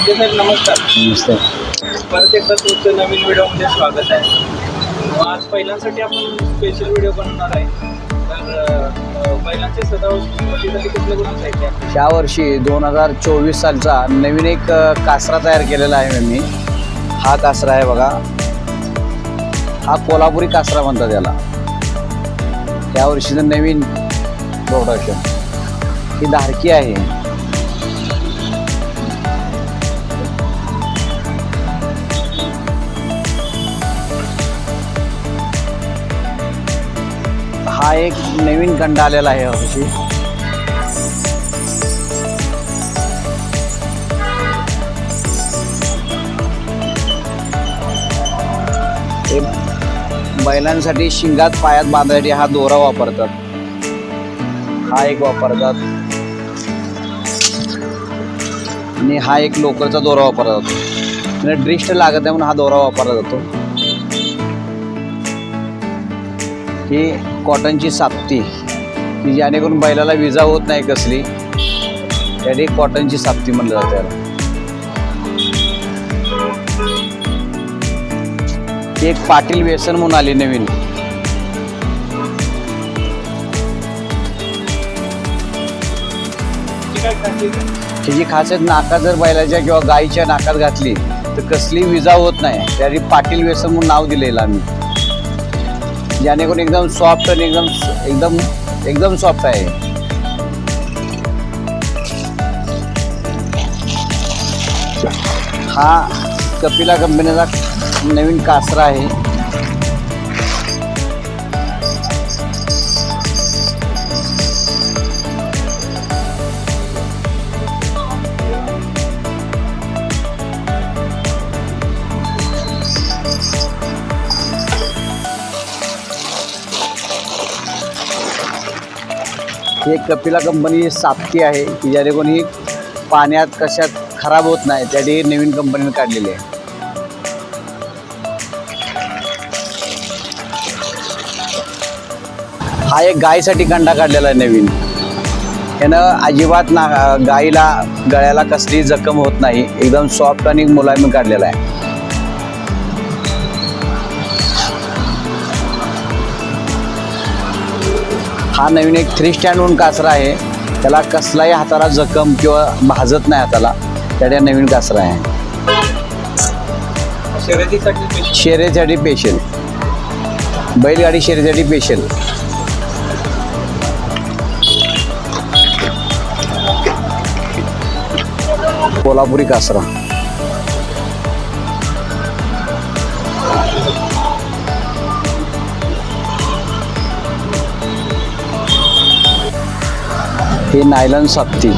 शिंदे साहेब नमस्कार. नमस्ते. परत एकदा तुमचं नवीन व्हिडिओमध्ये स्वागत आहे. आज पहिल्यांसाठी आपण स्पेशल व्हिडिओ बनवणार आहे. तर कुठले कुठले साहित्य ह्या वर्षी दोन हजार चोवीस सालचा नवीन एक कासरा तयार केलेला आहे मी. हा कासरा आहे बघा. हा कोल्हापुरी कासरा म्हणतात याला. या वर्षीचं नवीन प्रोडक्शन ही धारकी आहे. हा एक नवीन खंड आलेला आहे यावर्षी. बैलांसाठी शिंगात पायात बांधायसाठी हा दोरा वापरतात. हा एक वापरतात. आणि हा एक लोकरचा दोरा वापरला जातो ड्रिस्ट लागत आहे म्हणून हा दोरा वापरला जातो. ही कॉटनची साप्ती. की जेणेकरून बैलाला विजा होत नाही कसली त्यासाठी कॉटनची साप्ती म्हणलं जातं एक पाटील व्यसन म्हणून आली नवीन. ती काय खासियत नाकात जर बैलाच्या किंवा गाईच्या नाकात घातली तर कसली विजा होत नाही. त्यासाठी पाटील व्यसन म्हणून नाव दिलेलं आम्ही. जेणेकरून एकदम सॉफ्ट आणि एकदम एकदम एकदम सॉफ्ट आहे. हा कपिला कंपनीचा नवीन कासरा आहे. ही कपिला कंपनी साप्ती आहे की जेणेकरून ही पाण्यात कशात खराब होत नाही त्यासाठी नवीन कंपनीने काढलेली आहे. हा एक गायीसाठी कंडा काढलेला आहे नवीन. यानं अजिबात ना गाईला गळ्याला कसली जखम होत नाही एकदम सॉफ्ट आणि मुलायम काढलेला आहे. हा नवीन एक थ्री स्टँड म्हणून कासरा आहे. त्याला कसलाही हाताला जखम किंवा भाजत नाही हाताला. हा नवीन कासरा आहे. शेरेसाठी स्पेशल बैलगाडी शेरेसाठी स्पेशल कोल्हापुरी कासरा. हे नायलन साप्ती